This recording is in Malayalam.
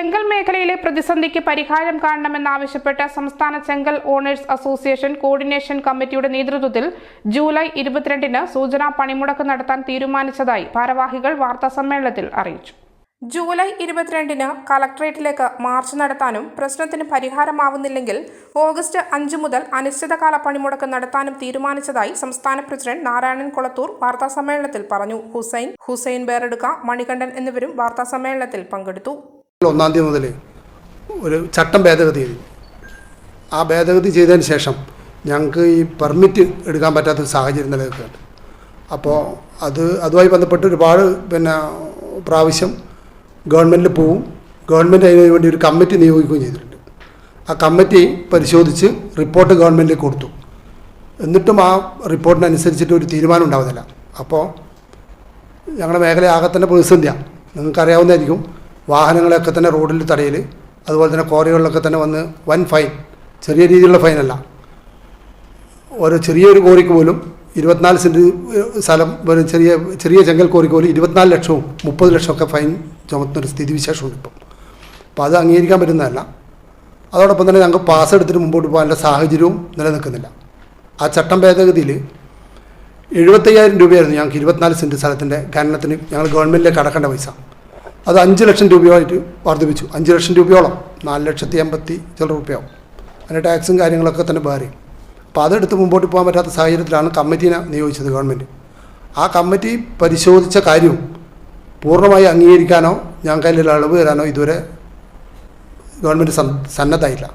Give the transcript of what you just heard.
ചെങ്കൽ മേഖലയിലെ പ്രതിസന്ധിക്ക് പരിഹാരം കാണണമെന്നാവശ്യപ്പെട്ട് സംസ്ഥാന ചെങ്കൽ ഓണേഴ്സ് അസോസിയേഷൻ കോർഡിനേഷൻ കമ്മിറ്റിയുടെ നേതൃത്വത്തിൽ ജൂലൈ ഇരുപത്തിരണ്ടിന് സൂചനാ പണിമുടക്ക് നടത്താൻ തീരുമാനിച്ചതായി ഭാരവാഹികൾ വാർത്താസമ്മേളനത്തിൽ അറിയിച്ചു. ജൂലൈ ഇരുപത്തിരണ്ടിന് കലക്ട്രേറ്റിലേക്ക് മാർച്ച് നടത്താനും പ്രശ്നത്തിന് പരിഹാരമാവുന്നില്ലെങ്കിൽ ഓഗസ്റ്റ് അഞ്ച് മുതൽ അനിശ്ചിതകാല പണിമുടക്ക് നടത്താനും തീരുമാനിച്ചതായി സംസ്ഥാന പ്രസിഡന്റ് നാരായണൻ കൊളത്തൂർ വാർത്താസമ്മേളനത്തിൽ പറഞ്ഞു. ഹുസൈൻ ഹുസൈൻ ബേറെടുക്ക മണികണ്ഠൻ എന്നിവരും വാർത്താസമ്മേളനത്തിൽ പങ്കെടുത്തു. ഒന്നാം തീയതി മുതൽ ഒരു ചട്ടം ഭേദഗതി ചെയ്തു. ആ ഭേദഗതി ചെയ്തതിന് ശേഷം ഞങ്ങൾക്ക് ഈ പെർമിറ്റ് എടുക്കാൻ പറ്റാത്തൊരു സാഹചര്യം നിലനിൽക്കുന്നുണ്ട് അപ്പോൾ അത് അതുമായി ബന്ധപ്പെട്ട് ഒരുപാട് പിന്നെ പ്രാവശ്യം ഗവൺമെന്റിൽ പോവും. ഗവൺമെന്റ് അതിന് വേണ്ടി ഒരു കമ്മിറ്റി നിയോഗിക്കുകയും ചെയ്തിട്ടുണ്ട്. ആ കമ്മിറ്റി പരിശോധിച്ച് റിപ്പോർട്ട് ഗവൺമെന്റിലേക്ക് കൊടുത്തു. എന്നിട്ടും ആ റിപ്പോർട്ടിനനുസരിച്ചിട്ട് ഒരു തീരുമാനം ഉണ്ടാവുന്നില്ല. അപ്പോൾ ഞങ്ങളുടെ മേഖല ആകെ തന്നെ പ്രതിസന്ധിയാണ് നിങ്ങൾക്കറിയാവുന്നതായിരിക്കും. വാഹനങ്ങളെയൊക്കെ തന്നെ റോഡിൽ തടയൽ അതുപോലെ തന്നെ കോറികളിലൊക്കെ തന്നെ വന്ന് വൻ ഫൈൻ ചെറിയ രീതിയിലുള്ള ഫൈനല്ല. ഒരു ചെറിയൊരു കോറിക്ക് പോലും ഇരുപത്തിനാല് സെന്റ് സ്ഥലം ഒരു ചെറിയ ചെറിയ ചെങ്കൽ കോറിക്ക് പോലും ഇരുപത്തിനാല് ലക്ഷവും മുപ്പത് ലക്ഷമൊക്കെ ഫൈൻ ചുമത്തുന്നൊരു സ്ഥിതിവിശേഷമുണ്ട് ഇപ്പം. അപ്പോൾ അത് അംഗീകരിക്കാൻ പറ്റുന്നതല്ല. അതോടൊപ്പം തന്നെ ഞങ്ങൾക്ക് പാസ് എടുത്തിട്ട് മുമ്പോട്ട് പോകാനുള്ള സാഹചര്യവും നിലനിൽക്കുന്നില്ല. ആ ചട്ടം ഭേദഗതിയിൽ എഴുപത്തയ്യായിരം രൂപയായിരുന്നു ഞങ്ങൾക്ക് ഇരുപത്തിനാല് സെന്റ് സ്ഥലത്തിന്റെ ഖനനത്തിന് ഞങ്ങൾ ഗവൺമെന്റിലേക്ക് അടക്കേണ്ട പൈസ. അത് അഞ്ച് ലക്ഷം രൂപയായിട്ട് വർദ്ധിപ്പിച്ചു. അഞ്ച് ലക്ഷം രൂപയോളം. നാല് ലക്ഷത്തി എൺപത്തി ചില രൂപയാവും. അതിന്റെ ടാക്സും കാര്യങ്ങളൊക്കെ തന്നെ വേറെ അപ്പോൾ അതെടുത്ത് മുമ്പോട്ട് പോകാൻ പറ്റാത്ത സാഹചര്യത്തിലാണ് കമ്മിറ്റീനെ നിയോഗിച്ചത് ഗവൺമെന്റ്. ആ കമ്മിറ്റി പരിശോധിച്ച കാര്യവും പൂർണമായി അംഗീകരിക്കാനോ ഞാൻ കയ്യിലുള്ള ഇളവ് തരാനോ ഇതുവരെ ഗവൺമെന്റ് സന്നദ്ധമായില്ല.